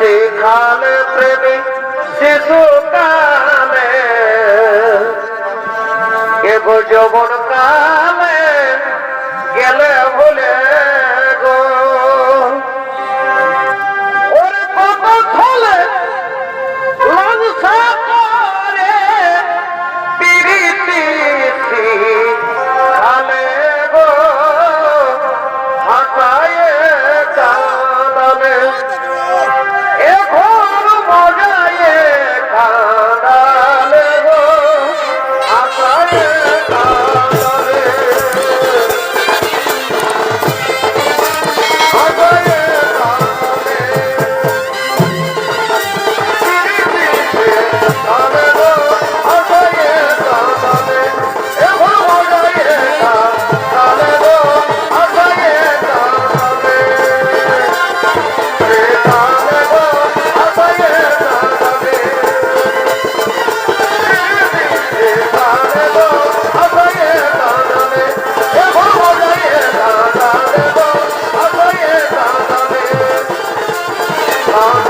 শিখালে প্রেমী শিশু কালে। এগো যৌবন কালে গেলে বলে গো। কত খোলে লাল সাপ Oh,